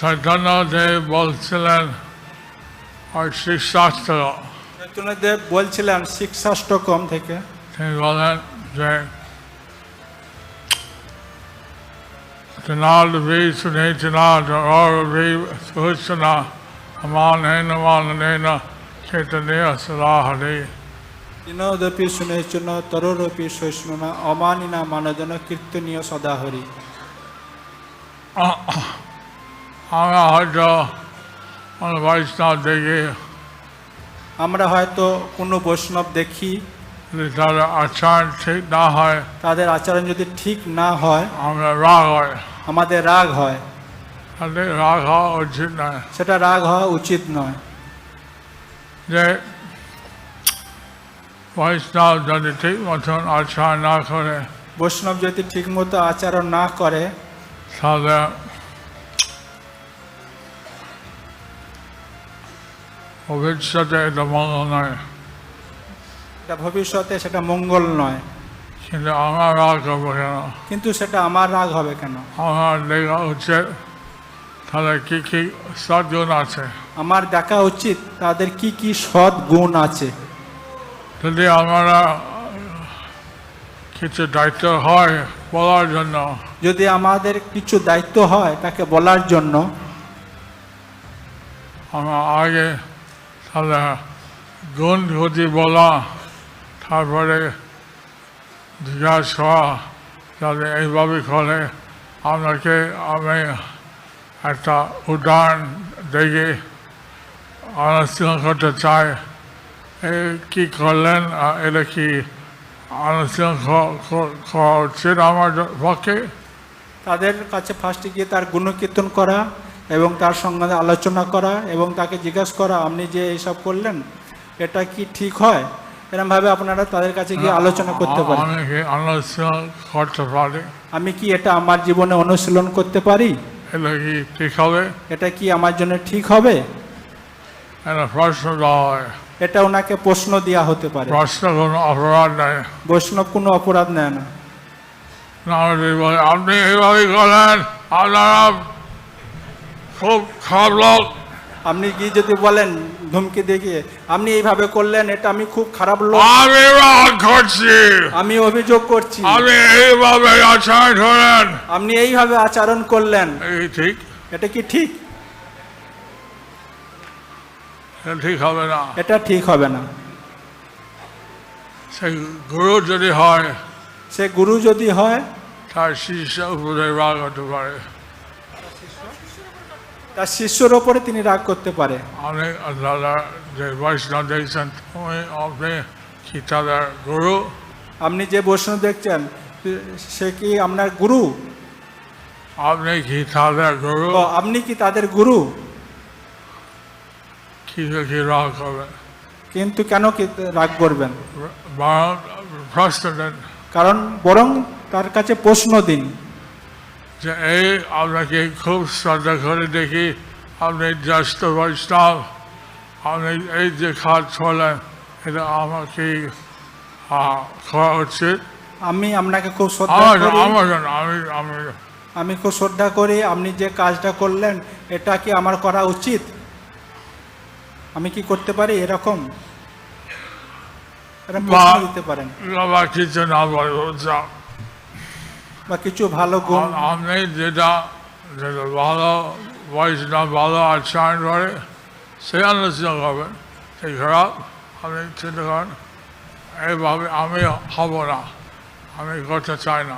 চৈতন্যদেব বলছিলেন ওই শিক্ষাস্ত্র চৈতন্যদেব বলছিলেন শিক্ষাষ্টকম থেকে। তিনি বলেন যে Tanal vi sunetana or vi suhusana amanena manena chaitanya salahari তরোরপি সহিষ্ণুনা অমানিনা মানজন কীর্তনীয় সদাহরি আমরা হয়তো মানে বৈষ্ণব দেখি। আমরা হয়তো কোনো বৈষ্ণব দেখি। তাদের আচরণ ঠিক না হয় তাদের আচরণ যদি ঠিক না হয় আমরা রাগ হয়। আমাদের রাগ হয়। তাদের রাগ হওয়া উচিত নয়। সেটা রাগ হওয়া উচিত নয়। যে বৈষ্ণব যদি ঠিক মতন আচরণ না করে বৈষ্ণব যদি ঠিকমতো আচরণ না করে তাহলে ভবিষ্যতে এটা মঙ্গল নয়। এটা ভবিষ্যতে সেটা মঙ্গল নয়। কিন্তু আমার রাগ হবে কেন? কিন্তু সেটা আমার রাগ হবে কেন? আমার দেখা উচিত তাহলে কি কি সদ্গুণ আছে? আমার দেখা উচিত তাদের কি কি সৎ গুণ আছে। যদি আমরা কিছু দায়িত্ব হয় বলার জন্য। যদি আমাদের কিছু দায়িত্ব হয় তাকে বলার জন্য। আমার আগে তাহলে গুণ যদি বলা, তারপরে জিজ্ঞাসা হওয়া যাতে এইভাবে করে আপনাকে আমি একটা উদাহরণ দেখে আলোচনা করতে চাই। কী করলেন? এটা কি আলোচনা করা উচিত আমার পক্ষে? তাদের কাছে ফার্স্টে গিয়ে তার গুণকীর্তন করা এবং তার সঙ্গে আলোচনা করা এবং তাকে জিজ্ঞাসা করা আপনি যে এইসব করলেন এটা কি ঠিক হয়? এরমভাবে আপনারা তাদের কাছে গিয়ে আলোচনা করতে পারেন। আমি কি এটা আমার জীবনে অনুশীলন করতে পারি? এটা কি ঠিক হবে? এটা কি আমার জন্য ঠিক হবে? এটা প্রশ্ন দেওয়া হয়। এটা ওনাকে প্রশ্ন দেওয়া হতে পারে। প্রশ্ন কোনো অপরাধ নেই। বৈষ্ণব কোনো অপরাধ নেয় না। আপনি এইভাবে করেন আপনারা খুব খারাপ লোক আপনি কি যদি বলেন ধমকি দেখিয়ে আপনি এইভাবে করলেন এটা আমি খুব খারাপ লোক। আমি রাগ করছি। আমি অভিযোগ করছি। আমি এইভাবে আচরণ করেন। আপনি এইভাবে আচরণ করলেন। ঠিক? এটা কি ঠিক? ঠিক হবে না। এটা ঠিক হবে না। সেই গুরু যদি হয় সে গুরু যদি হয় তার শিষ্য উপরে রাগ হতে পারে। তার শিষ্যর ওপরে তিনি রাগ করতে পারে। আমি দাদা যে বৈষ্ণব দেখছেন আপনি কি তাদের গুরু? আপনি যে বৈষ্ণব দেখছেন সে কি আপনার গুরু? আপনি কি তাদের গুরু? আপনি কি তাদের গুরু? কি কি রাগ করবেন কিন্তু কেন কি রাগ করবেন? প্রশ্ন দেন। কারণ বরং তার কাছে প্রশ্ন দিন। যে এই আপনাকে খুব শ্রদ্ধা করে দেখি। আপনি জ্যেষ্ঠ বৈষ্ণব। আপনি এই যে কাজ করলেন এটা আমাকে করা উচিত। আমি আপনাকে খুব শ্রদ্ধা আমার আমি আমি। আমি খুব শ্রদ্ধা করি আপনি যে কাজটা করলেন এটা কি আমার করা উচিত? আমি কি করতে পারি এরকম? দিতে পারেন। কিছু না বলব বা কিছু ভালো গুণ? আপনি যেটা যেটা ভালো বৈষ্ণব ভালো আচরণ করে সে আলোচনা করবেন সেই খারাপ আপনি চিন্তা করেন এইভাবে আমি হব না আমি করতে চাই না।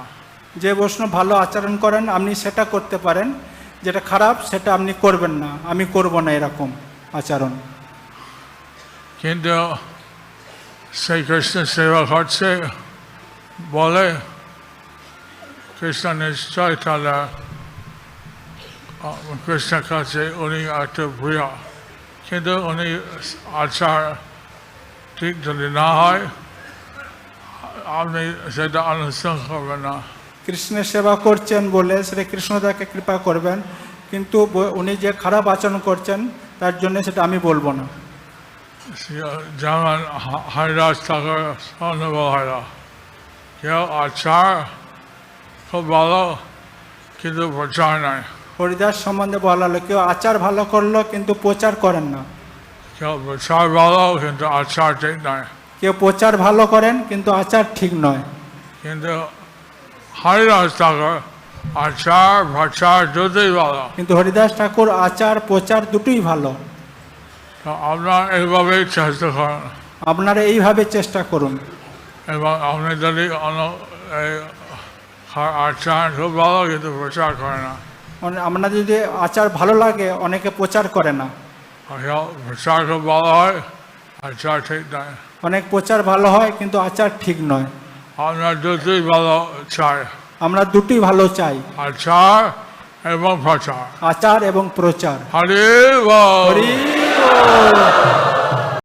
যে বৈষ্ণব ভালো আচরণ করেন আপনি সেটা করতে পারেন। যেটা খারাপ সেটা আপনি করবেন না। আমি করব না এরকম আচরণ। কিন্তু সেই কৃষ্ণ সেবা করছে বলে কৃষ্ণ নিশ্চয় তাহলে কৃষ্ণের কাছে উনি একটা প্রিয় কিন্তু উনি আচার ঠিক যদি না হয় আপনি সেটা আলোচনা করবেন না কৃষ্ণের সেবা করছেন বলে সেটা কৃষ্ণ তাকে কৃপা করবেন কিন্তু উনি যে খারাপ আচরণ করছেন তার জন্য সেটা আমি বলব না যেমন হরিদাস ঠাকুর অনুভব হয় কেউ আচার খুব ভালো কিন্তু প্রচার নাই। হরিদাস সম্বন্ধে বলা হলো কেউ আচার ভালো করল কিন্তু প্রচার করেন না। কেউ প্রচার ভালো কিন্তু আচার ঠিক নয় কেউ প্রচার ভালো করেন কিন্তু আচার ঠিক নয়। কিন্তু হরিদাস ঠাকুর আচার ভাচার দুটোই ভালো। কিন্তু হরিদাস ঠাকুর আচার প্রচার দুটোই ভালো। আপনার এইভাবেই চেষ্টা করেন। আপনারা এইভাবে চেষ্টা করুন। এবং আপনি যদি আচার খুব ভালো কিন্তু প্রচার করে না। মানে আপনাদের যদি আচার ভালো লাগে অনেকে প্রচার করে না। আর কেউ প্রচার খুব ভালো হয় আচার ঠিক নয় অনেক প্রচার ভালো হয় কিন্তু আচার ঠিক নয়। আপনার দুটোই ভালো চাই। আমরা দুটি ভালো চাই। আচার এবং প্রচার। আচার এবং প্রচার। হরি হরি।